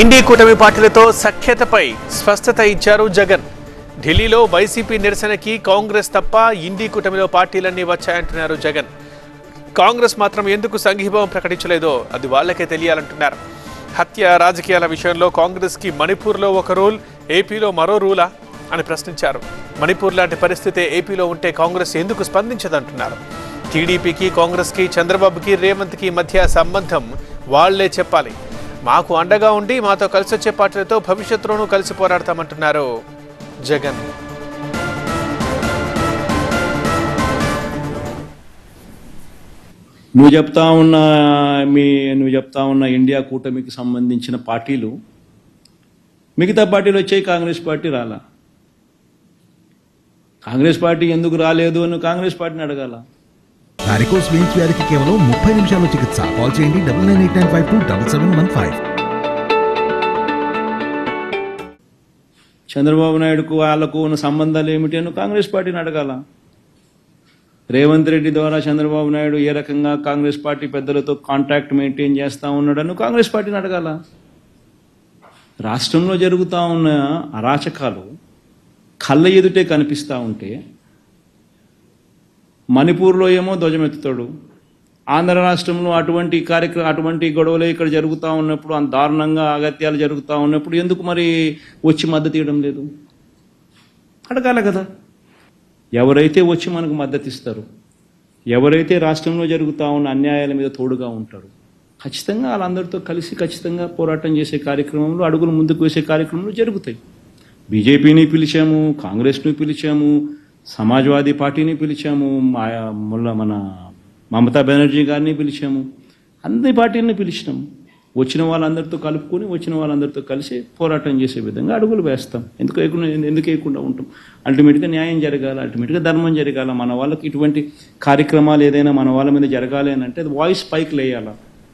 ఇండి కూటమి పార్టీలతో సఖ్యతపై స్పష్టత ఇచ్చారు జగన్. ఢిల్లీలో వైసీపీ నిరసనకి కాంగ్రెస్ తప్ప ఇండి కూటమిలో పార్టీలన్నీ వచ్చాయంటున్నారు జగన్. కాంగ్రెస్ మాత్రం ఎందుకు సంఘీభావం ప్రకటించలేదో అది వాళ్ళకే తెలియాలంటున్నారు. హత్య రాజకీయాల విషయంలో కాంగ్రెస్కి మణిపూర్లో ఒక రూల్ ఏపీలో మరో రూలా అని ప్రశ్నించారు. మణిపూర్ లాంటి పరిస్థితి ఏపీలో ఉంటే కాంగ్రెస్ ఎందుకు స్పందించదంటున్నారు. టీడీపీకి కాంగ్రెస్కి చంద్రబాబుకి రేవంత్కి మధ్య సంబంధం వాళ్ళే చెప్పాలి. మాకు అండగా ఉండి మాతో కలిసి వచ్చే పార్టీలతో భవిష్యత్తులోనూ కలిసి పోరాడతామంటున్నారు జగన్. నువ్వు చెప్తా ఉన్న మీ నువ్వు చెప్తా ఉన్న ఇండియా కూటమికి సంబంధించిన పార్టీలు మిగతా పార్టీలు వచ్చాయి కాంగ్రెస్ పార్టీ రాలా? కాంగ్రెస్ పార్టీ ఎందుకు రాలేదు అని కాంగ్రెస్ పార్టీని అడగాల? వారికోస్ వెయిన్స్ వ్యాధికి కేవలం ముప్పై నిమిషాల్లో చికిత్స. కాల్ చేయండి double nine eight nine five two double seven one five. Chandrababu నాయుడుకు వాళ్ళకు ఉన్న సంబంధాలు ఏమిటి అని కాంగ్రెస్ పార్టీని అడగాల. రేవంత్ రెడ్డి ద్వారా చంద్రబాబు నాయుడు ఏ రకంగా కాంగ్రెస్ పార్టీ పెద్దలతో కాంటాక్ట్ మెయింటైన్ చేస్తూ ఉన్నాడని కాంగ్రెస్ పార్టీని అడగాల. రాష్ట్రంలో జరుగుతూ ఉన్న అరాచకాలు కళ్ళ ఎదుటే కనిపిస్తూ ఉంటే మణిపూర్లో ఏమో ధ్వజమెత్తుతాడు. ఆంధ్ర రాష్ట్రంలో అటువంటి కార్యక్రమం అటువంటి గొడవలు ఇక్కడ జరుగుతూ ఉన్నప్పుడు అంత దారుణంగా అగత్యాలు జరుగుతూ ఉన్నప్పుడు ఎందుకు మరి వచ్చి మద్దతు ఇవ్వడం లేదు? అడగాల కదా. ఎవరైతే వచ్చి మనకు మద్దతు ఇస్తారు ఎవరైతే రాష్ట్రంలో జరుగుతూ ఉన్న అన్యాయాల మీద తోడుగా ఉంటారు ఖచ్చితంగా వాళ్ళందరితో కలిసి ఖచ్చితంగా పోరాటం చేసే కార్యక్రమంలో అడుగులు ముందుకు వేసే కార్యక్రమాలు జరుగుతాయి. బీజేపీని పిలిచాము కాంగ్రెస్ను పిలిచాము సమాజ్వాదీ పార్టీని పిలిచాము ముళ్ళ మన మమతా బెనర్జీ గారిని పిలిచాము. అన్ని పార్టీలని పిలిచినాము వచ్చిన వాళ్ళందరితో కలుపుకొని వచ్చిన వాళ్ళందరితో కలిసి పోరాటం చేసే విధంగా అడుగులు వేస్తాం. ఎందుకు వేయకుండా ఎందుకు వేయకుండా ఉంటాం? అల్టిమేట్గా న్యాయం జరగాల అల్టిమేట్గా ధర్మం జరగాల. మన వాళ్ళకి ఇటువంటి కార్యక్రమాలు ఏదైనా మన వాళ్ళ మీద జరగాలి అని అంటే అది వాయిస్ పైకి లేయాలా.